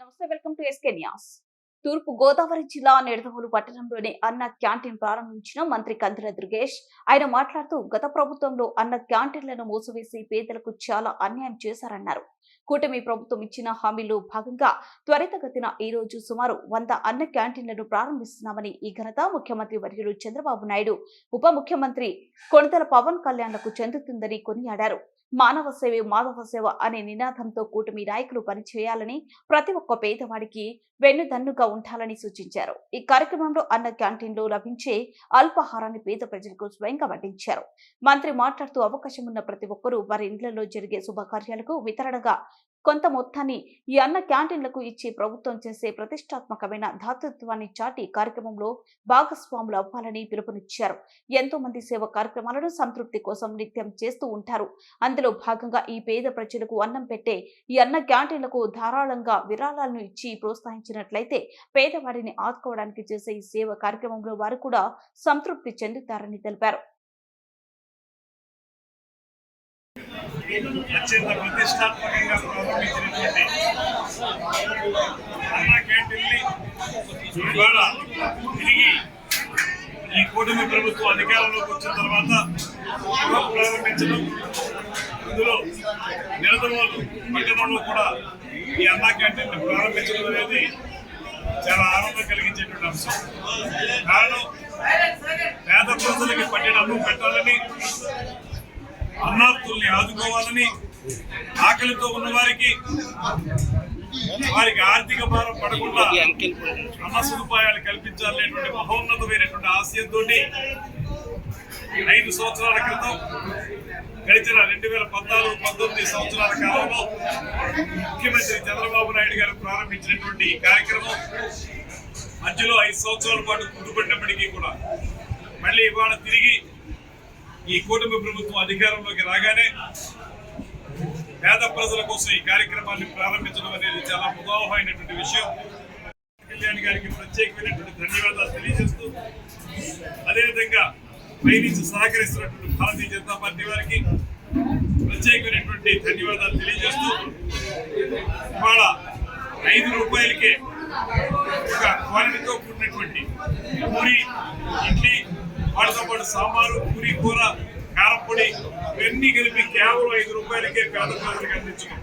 నమస్తే welcome to SK news. తూర్పు గోదావరి జిల్లా నిడదవోలు పట్టణంలోని అన్న క్యాంటీన్ ప్రారంభించిన మంత్రి కందుల దుర్గేష్. ఆయన మాట్లాడుతూ గత ప్రభుత్వంలో అన్న క్యాంటీన్లను మూసివేసి పేదలకు చాలా అన్యాయం చేశారన్నారు. కూటమి ప్రభుత్వం ఇచ్చిన హామీలో భాగంగా త్వరితగతిన ఈ రోజు సుమారు వంద అన్న క్యాంటీన్లను ప్రారంభిస్తున్నామని ఈ ఘనత ముఖ్యమంత్రి వర్యులు చంద్రబాబు నాయుడు ఉప ముఖ్యమంత్రి కొణితల పవన్ కళ్యాణ్లకు చెందుతుందని కొనియాడారు. మానవ సేవే మాధవ సేవ అనే నినాదంతో కూటమి నాయకులు పనిచేయాలని ప్రతి ఒక్క పేదవాడికి వెన్నుదన్నుగా ఉండాలని సూచించారు. ఈ కార్యక్రమంలో అన్న క్యాంటీన్లో లభించే అల్పాహారాన్ని పేద ప్రజలకు స్వయంగా వడ్డించారు మంత్రి మాట్లాడుతూ అవకాశం ఉన్న ప్రతి ఒక్కరూ వారి ఇండ్లలో జరిగే శుభకార్యాలకు వితరణగా కొంత మొత్తాన్ని ఈ అన్న క్యాంటీన్లకు ఇచ్చి ప్రభుత్వం చేసే ప్రతిష్టాత్మకమైన దాతృత్వాన్ని చాటి కార్యక్రమంలో భాగస్వాములు అవ్వాలని పిలుపునిచ్చారు. ఎంతో మంది సేవ కార్యక్రమాలను సంతృప్తి కోసం నిత్యం చేస్తూ ఉంటారు. అందులో భాగంగా ఈ పేద ప్రజలకు అన్నం పెట్టే ఈ అన్న క్యాంటీన్లకు ధారాళంగా విరాళాలను ఇచ్చి ప్రోత్సహించినట్లయితే పేదవాడిని ఆదుకోవడానికి చేసే ఈ సేవ కార్యక్రమంలో వారు కూడా సంతృప్తి చెందుతారని తెలిపారు. అత్యంత ప్రతిష్టాత్మకంగా ప్రారంభించినటువంటి అన్నా క్యాంటీన్ని ఇవాళ తిరిగి ఈ కూటమి ప్రభుత్వం అధికారంలోకి వచ్చిన తర్వాత ప్రారంభించడం ఇందులో నిరదవోలు పట్టణంలో కూడా ఈ అన్నా క్యాంటీన్ ప్రారంభించడం అనేది చాలా ఆనందం కలిగించేటువంటి అంశం. కారణం పేద ప్రజలకి పట్టిన పెట్టాలని అన్నార్థుల్ని ఆదుకోవాలని ఆకలితో ఉన్న వారికి వారికి ఆర్థిక భారం పడకుండా అన్న సదుపాయాలు కల్పించాలనేటువంటి మహోన్నతమైనటువంటి ఆశయంతో ఐదు సంవత్సరాల క్రితం గడిచిన రెండు వేల పద్నాలుగు పంతొమ్మిది సంవత్సరాల కాలంలో ముఖ్యమంత్రి చంద్రబాబు నాయుడు గారు ప్రారంభించినటువంటి ఈ కార్యక్రమం మధ్యలో ఐదు సంవత్సరాల పాటు కుంటుపడినప్పటికీ కూడా మళ్ళీ ఇవాళ తిరిగి ఈ కూటమి ప్రభుత్వం అధికారంలోకి రాగానే పేద ప్రజల కోసం ఈ కార్యక్రమాన్ని ప్రారంభించడం అనేది చాలా ముదావహమైనటువంటి విషయం. కళ్యాణ్ గారికి ప్రత్యేకమైనటువంటి ధన్యవాదాలు తెలియజేస్తూ అదేవిధంగా పైనుంచి సహకరిస్తున్నటువంటి భారతీయ జనతా పార్టీ వారికి ప్రత్యేకమైనటువంటి ధన్యవాదాలు తెలియజేస్తూ ఇవాళ ఐదు రూపాయలకే ఒక క్వాలిటీతో కూడినటువంటి పూరి ఇడ్లీ వాటితో పాటు సాంబారు పూరి కూర కారపొడి ఇవన్నీ కలిపి కేవలం ఐదు రూపాయలకే పేద ప్రజలకు అందించడం.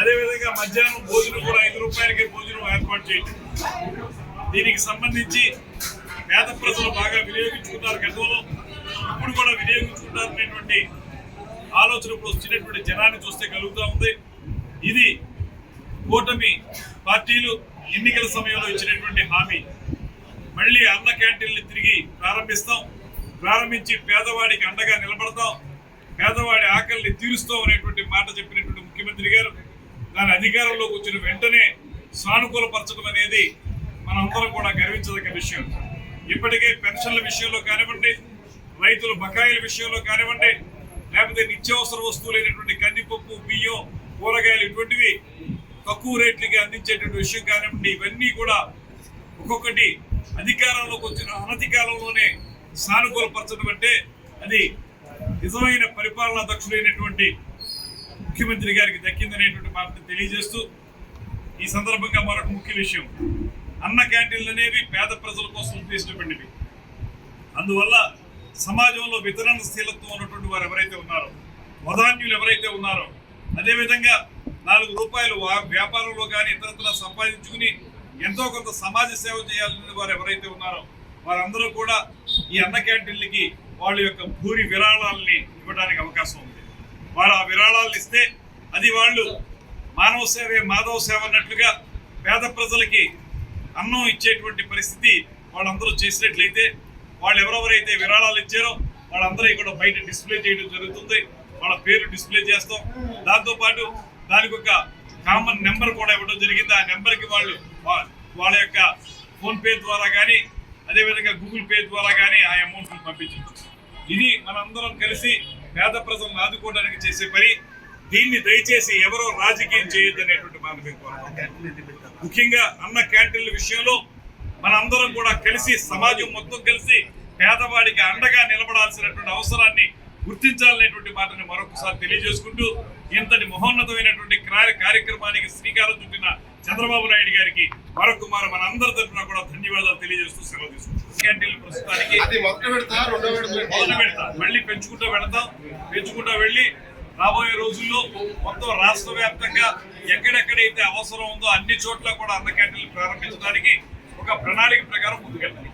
అదేవిధంగా మధ్యాహ్నం భోజనం కూడా ఐదు రూపాయలకే భోజనం ఏర్పాటు చేయడం. దీనికి సంబంధించి పేద ప్రజలు బాగా వినియోగించుకున్నారు గతంలో ఇప్పుడు కూడా వినియోగించుకుంటారనేటువంటి ఆలోచన ఇప్పుడు వచ్చినటువంటి జనాన్ని చూస్తే కలుగుతూ ఉంది. ఇది కూటమి పార్టీలు ఎన్నికల సమయంలో ఇచ్చినటువంటి హామీ. మళ్ళీ అన్న క్యాంటీన్లు తిరిగి ప్రారంభిస్తాం. ప్రారంభించి పేదవాడికి అండగా నిలబడతాం. పేదవాడి ఆకలిని తీరుస్తాం అనేటువంటి మాట చెప్పినటువంటి ముఖ్యమంత్రి గారు. దాని అధికారంలోకి వచ్చిన వెంటనే సానుకూలపరచడం అనేది మనందరం కూడా గర్వించదగ్గ విషయం. ఇప్పటికే పెన్షన్ల విషయంలో కానివ్వండి రైతుల బకాయిల విషయంలో కానివ్వండి లేకపోతే నిత్యావసర వస్తువులైనటువంటి కందిపప్పు బియ్యం కూరగాయలు ఇటువంటివి తక్కువ రేట్లకి అందించేటువంటి విషయం కానివ్వండి ఇవన్నీ కూడా ఒక్కొక్కటి అధికారంలోకి వచ్చిన అనధికారంలోనే సానుకూలపరచడం అంటే అది నిజమైన పరిపాలనా దక్షుడైనటువంటి ముఖ్యమంత్రి గారికి దక్కిందనేటువంటి మాటను తెలియజేస్తూ ఈ సందర్భంగా మరొక ముఖ్య విషయం. అన్న క్యాంటీన్లు అనేవి పేద ప్రజల కోసం ఉద్దేశించబడినవి. అందువల్ల సమాజంలో వితరణశీలత్వం ఉన్నటువంటి వారు ఎవరైతే ఉన్నారో వధాన్యులు ఎవరైతే ఉన్నారో అదేవిధంగా నాలుగు రూపాయలు వ్యాపారంలో కానీ ఇతరత్ర సంపాదించుకుని ఎంతో కొంత సమాజ సేవ చేయాలని వారు ఎవరైతే ఉన్నారో వారందరూ కూడా ఈ అన్న క్యాంటీన్లకి వాళ్ళ యొక్క భూరి విరాళాలని ఇవ్వడానికి అవకాశం ఉంది. వారు ఆ విరాళాలు ఇస్తే అది వాళ్ళు మానవ సేవే మాధవ సేవ అన్నట్లుగా పేద ప్రజలకి అన్నం ఇచ్చేటువంటి పరిస్థితి వాళ్ళందరూ చేసినట్లయితే వాళ్ళు ఎవరెవరైతే విరాళాలు ఇచ్చారో వాళ్ళందరూ కూడా బయట డిస్ప్లే చేయడం జరుగుతుంది. వాళ్ళ పేరు డిస్ప్లే చేస్తాం. దాంతోపాటు దానికి ఒక కామన్ నెంబర్ కూడా ఇవ్వడం జరిగింది. ఆ నెంబర్కి వాళ్ళు వాళ్ళ యొక్క ఫోన్ పే ద్వారా కానీ అదేవిధంగా గూగుల్ పే ద్వారా కానీ ఆ అమౌంట్ని పంపించవచ్చు ఇది మనందరం కలిసి పేద ప్రజలను ఆదుకోవడానికి చేసే పని. దీన్ని దయచేసి ఎవరో రాజకీయం చేయొద్దు అనేటువంటి మాట ముఖ్యంగా అన్న క్యాంటీన్ల విషయంలో మనందరం కూడా కలిసి సమాజం మొత్తం కలిసి పేదవాడికి అండగా నిలబడాల్సినటువంటి అవసరాన్ని గుర్తించాలనేటువంటి మాటని మరొకసారి తెలియజేసుకుంటూ ఇంతటి మహోన్నతమైనటువంటి కార్య- కార్యక్రమానికి శ్రీకారం చుట్టిన చంద్రబాబు నాయుడు గారికి మరొక మారు మన అందరి తరఫున కూడా ధన్యవాదాలు తెలియజేస్తూ సెలవు తీసుకుంటాం ప్రస్తుతానికి మొదలు పెడతా మళ్ళీ పెంచుకుంటూ పెడతాం. పెంచుకుంటూ వెళ్ళి రాబోయే రోజుల్లో మొత్తం రాష్ట్ర వ్యాప్తంగా ఎక్కడెక్కడైతే అవసరం ఉందో అన్ని చోట్ల కూడా అన్న క్యాంటీన్లు ప్రారంభించడానికి ఒక ప్రణాళిక ప్రకారం ముందుకెళ్తాం